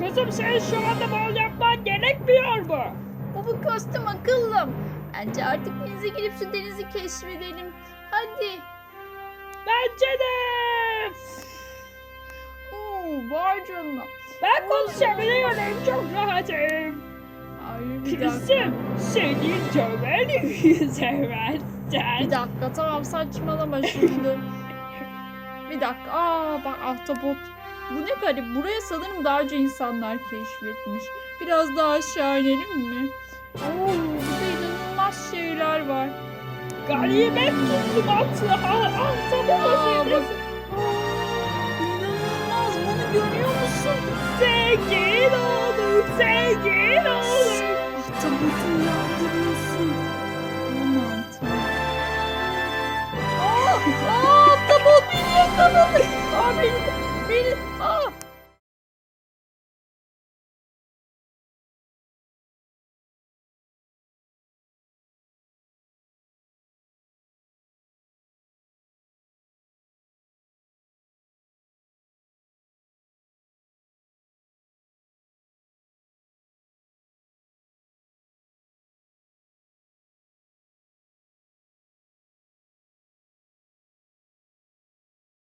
Kızım sen şu anda bal yapman gerekmiyor mu? Bu bu kostüm akıllım. Bence artık denize girip şu denizi keşfedelim. Hadi. Bence de. Oo, var canına. Ben konuşabiliyorum çok rahatım. Ay bir dakika. Kızım seni döverim yüzemezsen. Bir dakika tamam saçmalama şimdi. bir dakika. Aa bak ahtapot. Bu ne garip. Buraya sanırım daha önce insanlar keşfetmiş. Biraz daha aşağı inelim mi? Oo, burada inanılmaz şeyler var. Ganimet tuttum atlı ahtapot İnanılmaz. Bunu görüyor musun? Zengin